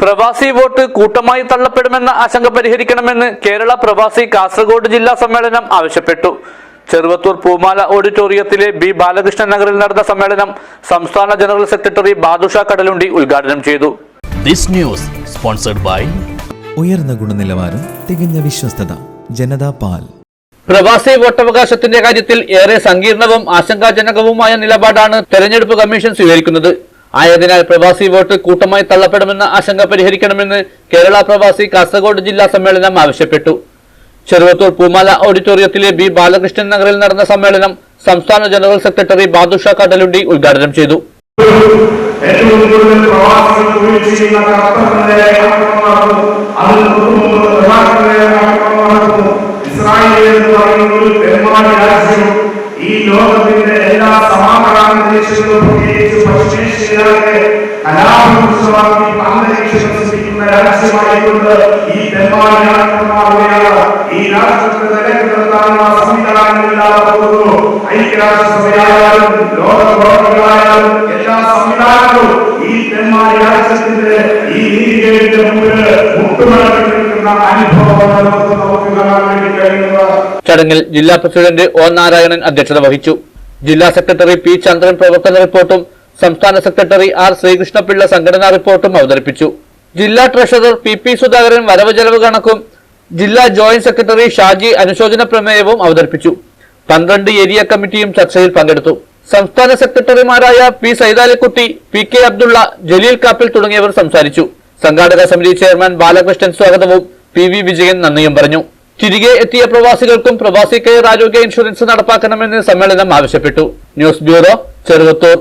പ്രവാസി വോട്ട് കൂട്ടമായി തള്ളപ്പെടുമെന്ന ആശങ്ക പരിഹരിക്കണമെന്ന് കേരള പ്രവാസി കാസർഗോഡ് ജില്ലാ സമ്മേളനം ആവശ്യപ്പെട്ടു. ചെറുവത്തൂർ പൂമാല ഓഡിറ്റോറിയത്തിലെ ബി ബാലകൃഷ്ണൻ നഗറിൽ നടന്ന സമ്മേളനം സംസ്ഥാന ജനറൽ സെക്രട്ടറി ബാദുഷ കടലുണ്ടി ഉദ്ഘാടനം ചെയ്തു. This news sponsored by ഉയർന്ന ഗുണനിലവാരം തികഞ്ഞ വിശ്വസ്തത ജനതാ പാൽ. പ്രവാസി വോട്ടവകാശത്തിന്റെ കാര്യത്തിൽ ഏറെ സങ്കീർണവും ആശങ്കാജനകവുമായ നിലപാടാണ് തെരഞ്ഞെടുപ്പ് കമ്മീഷൻ സ്വീകരിക്കുന്നത്. ആയതിനാൽ പ്രവാസി വോട്ട് കൂട്ടമായി തള്ളപ്പെടുമെന്ന ആശങ്ക പരിഹരിക്കണമെന്ന് കേരള പ്രവാസി കാസർഗോഡ് ജില്ലാ സമ്മേളനം ആവശ്യപ്പെട്ടു. ചെറുവത്തൂർ പൂമാല ഓഡിറ്റോറിയത്തിലെ ബി ബാലകൃഷ്ണൻ നഗറിൽ നടന്ന സമ്മേളനം സംസ്ഥാന ജനറൽ സെക്രട്ടറി ബാദുഷ കടലുണ്ടി ഉദ്ഘാടനം ചെയ്തു. ഏറ്റവും കൂടുതൽ പ്രവാസികൾ ഇസ്രായേൽ എന്ന് പറയുന്ന ഒരു രാജ്യം ഈ ഈ എല്ലാ ഈ ചടങ്ങിൽ ജില്ലാ പ്രസിഡന്റ് ഒ നാരായണൻ അധ്യക്ഷത വഹിച്ചു. ജില്ലാ സെക്രട്ടറി പി ചന്ദ്രൻ പ്രവർത്തന റിപ്പോർട്ടും സംസ്ഥാന സെക്രട്ടറി ആർ ശ്രീകൃഷ്ണപിള്ള സംഘടനാ റിപ്പോർട്ടും അവതരിപ്പിച്ചു. ജില്ലാ ട്രഷറർ പി പി സുധാകരൻ വരവ് ചെലവ് കണക്കും ജില്ലാ ജോയിന്റ് സെക്രട്ടറി ഷാജി അനുശോചന പ്രമേയവും അവതരിപ്പിച്ചു. പന്ത്രണ്ട് ഏരിയ കമ്മിറ്റിയും ചർച്ചയിൽ പങ്കെടുത്തു. സംസ്ഥാന സെക്രട്ടറിമാരായ P Saithalikutty P K Abdulla Jaleel Kappil തുടങ്ങിയവർ സംസാരിച്ചു. സംഘാടക സമിതി ചെയർമാൻ ബാലകൃഷ്ണൻ സ്വാഗതവും പി വി വിജയൻ നന്ദിയും പറഞ്ഞു. തിരികെ എത്തിയ പ്രവാസികൾക്കും പ്രവാസി കെയർ ആരോഗ്യ ഇൻഷുറൻസ് നടപ്പാക്കണമെന്ന് സമ്മേളനം ആവശ്യപ്പെട്ടു. News bureau Cheruvathur.